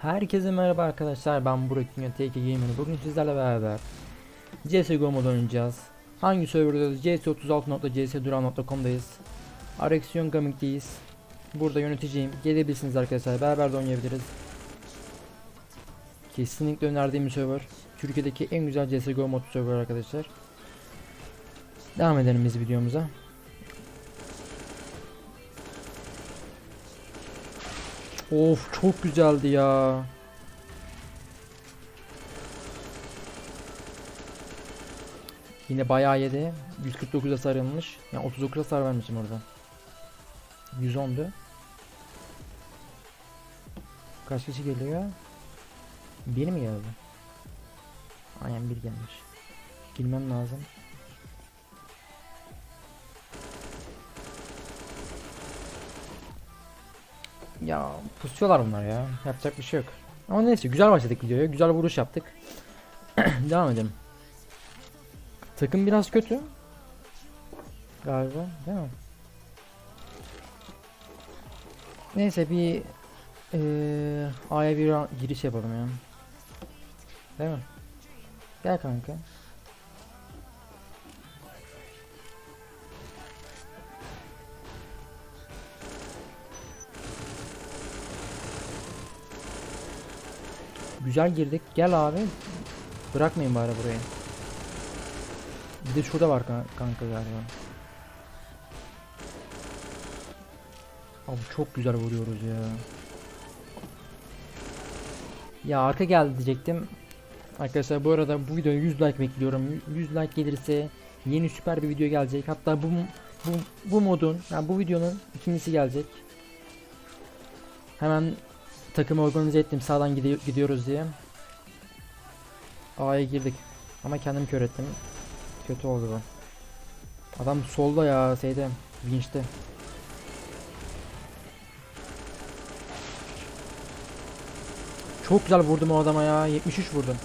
Herkese merhaba arkadaşlar ben Burak Dünya TK Gamer bugün sizlerle beraber CSGO modu oynayacağız. Hangi serverdayız? cs36.csduran.com'dayız Arexion Gaming'deyiz. Burada yöneticiyim. Gelebilirsiniz arkadaşlar beraber de oynayabiliriz. Kesinlikle önerdiğim bir server. Türkiye'deki en güzel CSGO modu server arkadaşlar. Devam edelim biz videomuza Of çok güzeldi ya. Yine bayağı yedi. 149'a sarılmış. Yani 39'a sar vermişim orada. 110'du. Kaç kişi geliyor? Bir mi geldi? Aynen bir gelmiş. Girmem lazım. Ya pusuyorlar bunlar ya. Yapacak bir şey yok. Ama neyse güzel başladık videoya. Güzel vuruş yaptık. Devam edelim. Takım biraz kötü. Galiba değil mi? Neyse bir eee A'ya bir giriş yapalım ya. Değil mi? Gel kanka. Güzel girdik. Gel abi. Bırakmayın bari burayı. Bir de şurada var kan- kanka galiba. Abi çok güzel vuruyoruz ya. Ya arka geldi diyecektim. Arkadaşlar bu arada bu videoya 100 like bekliyorum. 100 like gelirse yeni süper bir video gelecek. Hatta bu bu bu modun yani bu videonun ikincisi gelecek. Hemen takımı organize ettim sağdan gidi- gidiyoruz diye. A'ya girdik. Ama kendim kör ettim. Kötü oldu bu. Adam solda ya şeyde vinçte. Çok güzel vurdum o adama ya. 73 vurdum.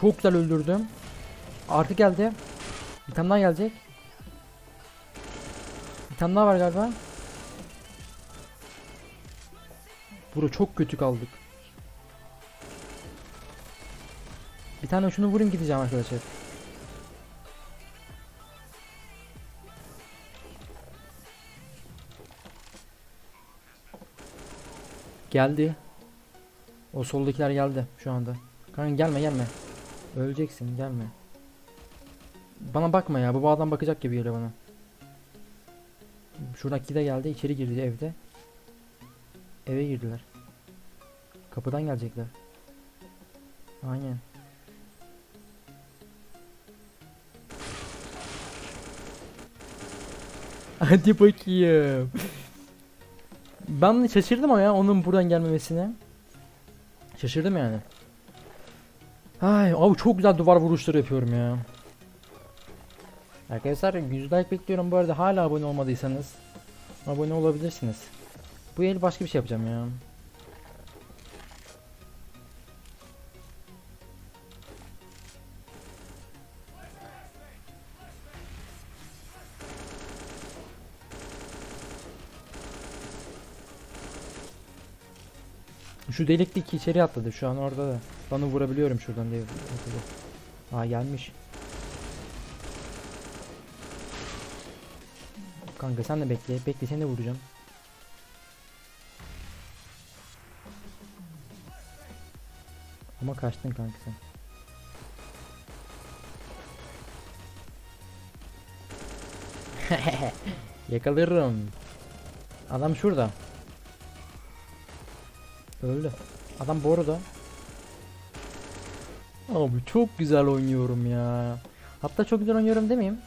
Çok güzel öldürdüm. Arka geldi. Bir tane daha gelecek. Bir tane daha var galiba. Bura çok kötü kaldık. Bir tane şunu vurayım gideceğim arkadaşlar. Geldi. O soldakiler geldi şu anda. Kanka gelme gelme. Öleceksin gelme. Bana bakma ya bu adam bakacak gibi geliyor bana. Şuradaki de geldi içeri girdi evde. Eve girdiler. Kapıdan gelecekler. Aynen. Hadi bakayım. Ben şaşırdım ama ya onun buradan gelmemesine. Şaşırdım yani. Ay abi çok güzel duvar vuruşları yapıyorum ya. Arkadaşlar 100 like bekliyorum bu arada hala abone olmadıysanız abone olabilirsiniz. Bu el başka bir şey yapacağım ya. Şu delikteki içeri atladı şu an orada da. Bana vurabiliyorum şuradan diye. Aa gelmiş. Kanka sen de bekle. Bekle seni de vuracağım. Ama kaçtın kanka sen. Yakalarım. Adam şurada. Öldü. Adam boruda. Abi çok güzel oynuyorum ya. Hatta çok güzel oynuyorum demeyeyim.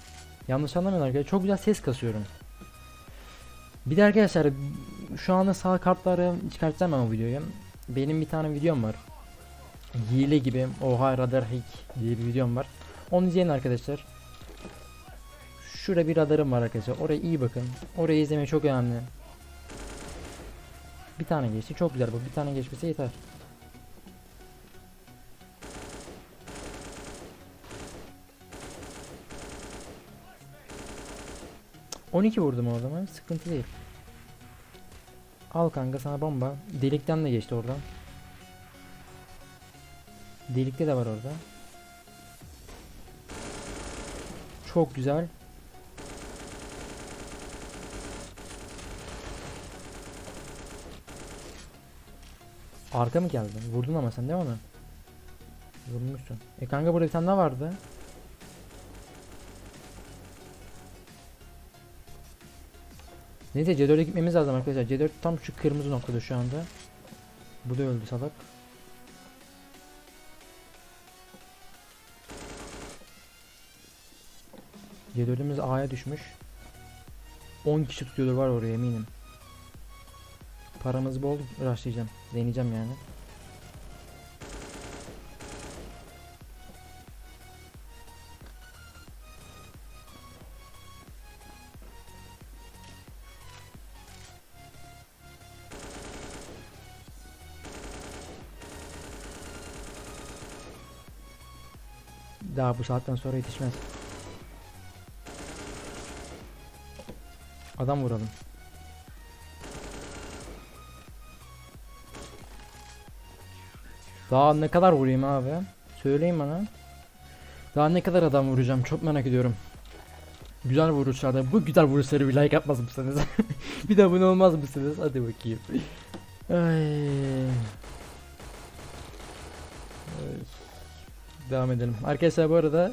Yanlış anlamayın arkadaşlar. Çok güzel ses kasıyorum. Bir de arkadaşlar şu anda sağ kartları çıkartacağım o videoyu. Benim bir tane videom var. Hile gibi oha radar hack diye bir videom var. Onu izleyin arkadaşlar. Şurada bir radarım var arkadaşlar. Oraya iyi bakın. Orayı izlemeyi çok önemli. Bir tane geçti. Çok güzel bu. Bir tane geçmesi yeter. Cık, 12 vurdum o adama. Sıkıntı değil. Al kanka sana bomba. Delikten de geçti oradan. Delikte de var orada. Çok güzel. Arka mı geldi? Vurdun ama sen değil mi onu? Vurmuşsun. E kanka burada bir tane daha vardı. Neyse C4'e gitmemiz lazım arkadaşlar. C4 tam şu kırmızı noktada şu anda. Bu da öldü salak. C4'ümüz A'ya düşmüş. 10 kişi tutuyordur var oraya eminim. Paramız bol rushlayacağım. Deneyeceğim yani. Daha bu saatten sonra yetişmez. Adam vuralım. Daha ne kadar vurayım abi? Söyleyin bana. Daha ne kadar adam vuracağım çok merak ediyorum. Güzel vuruşlarda bu güzel vuruşları bir like atmaz mısınız? bir de abone olmaz mısınız? Hadi bakayım. Ay. Ay. Devam edelim. Arkadaşlar bu arada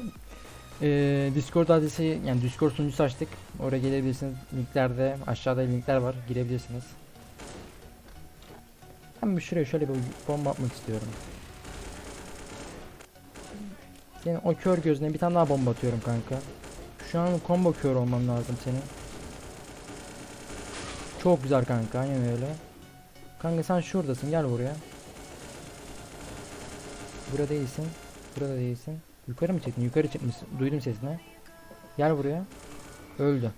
eee, Discord adresi yani Discord sunucusu açtık. Oraya gelebilirsiniz. Linklerde aşağıda linkler var. Girebilirsiniz. Ben bir şuraya şöyle bir bomba atmak istiyorum. Senin o kör gözüne bir tane daha bomba atıyorum kanka. Şu an combo kör olman lazım senin. Çok güzel kanka aynen öyle. Kanka sen şuradasın gel buraya. Burada değilsin. Burada değilsin. Yukarı mı çektin? Yukarı çıkmışsın. Duydum sesini. Gel buraya. Öldü.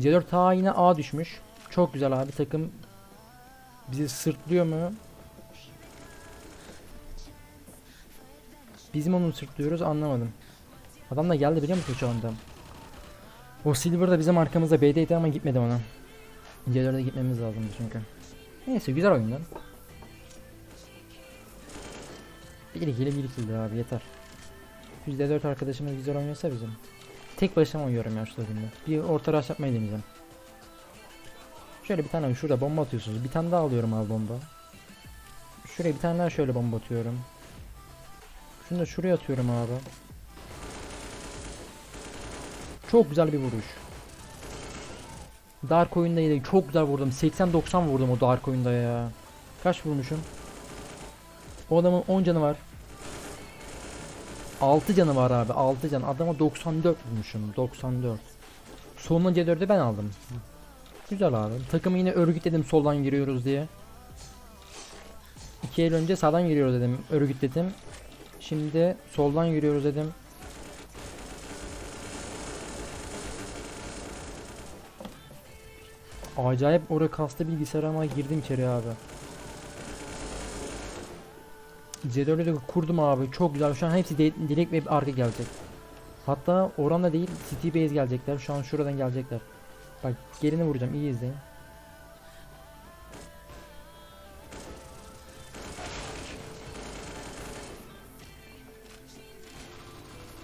C4 ta yine A düşmüş. Çok güzel abi takım bizi sırtlıyor mu? Biz mi onu sırtlıyoruz anlamadım. Adam da geldi biliyor musun şu anda? O Silver da bizim arkamızda B'deydi ama gitmedi ona. C4'e gitmemiz lazımdı çünkü. Neyse güzel oyundu. Bir ikili bir abi yeter. %4 arkadaşımız güzel oynuyorsa bizim. Tek başıma oynuyorum ya şu oyunda. Bir orta rush yapmayı deneyeceğim. Şöyle bir tane şurada bomba atıyorsunuz. Bir tane daha alıyorum abi bomba. Şuraya bir tane daha şöyle bomba atıyorum. Şunu da şuraya atıyorum abi. Çok güzel bir vuruş. Dark oyunda yine çok güzel vurdum. 80-90 vurdum o Dark oyunda ya. Kaç vurmuşum? O adamın 10 canı var. 6 canı var abi. 6 can. Adama 94 vurmuşum. 94. Sonuna C4'ü ben aldım. Güzel abi. Takımı yine örgütledim soldan giriyoruz diye. 2 el önce sağdan giriyoruz dedim. Örgütledim. Şimdi soldan giriyoruz dedim. Acayip oraya kastı bilgisayar ama girdim içeri abi. C4'ü de kurdum abi. Çok güzel. Şu an hepsi de direkt ve arka gelecek. Hatta oranda değil City Base gelecekler. Şu an şuradan gelecekler. Bak gelini vuracağım. iyi izleyin.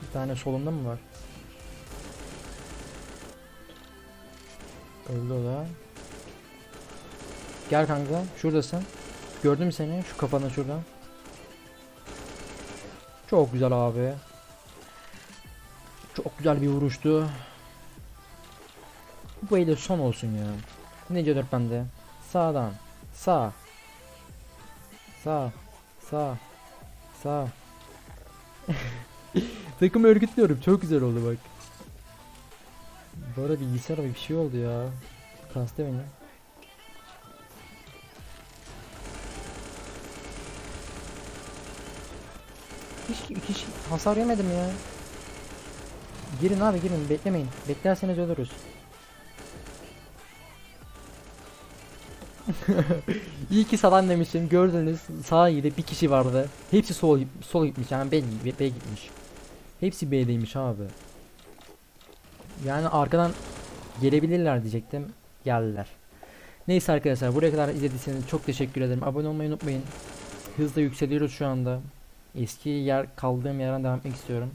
Bir tane solunda mı var? Öldü o da. Gel kanka. Şuradasın. Gördüm seni. Şu kafana şuradan. Çok güzel abi. Çok güzel bir vuruştu. Bu ele son olsun ya. Ne diyor bende? Sağdan. Sağ. Sağ. Sağ. Sağ. Takımı örgütlüyorum. Çok güzel oldu bak. Bu arada bilgisayara bir şey oldu ya. Kastı beni. Hiç, hiç hasar yemedim ya. Girin abi girin beklemeyin. Beklerseniz ölürüz. İyi ki salan demişim. Gördünüz sağ iyiydi bir kişi vardı. Hepsi sol sol gitmiş yani B, B, B gitmiş. Hepsi B'deymiş abi. Yani arkadan gelebilirler diyecektim. Geldiler. Neyse arkadaşlar buraya kadar izlediyseniz çok teşekkür ederim. Abone olmayı unutmayın. Hızla yükseliyoruz şu anda. Eski yer kaldığım yerden devam etmek istiyorum.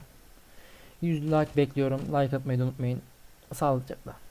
100 like bekliyorum. Like atmayı da unutmayın. Sağlıcakla.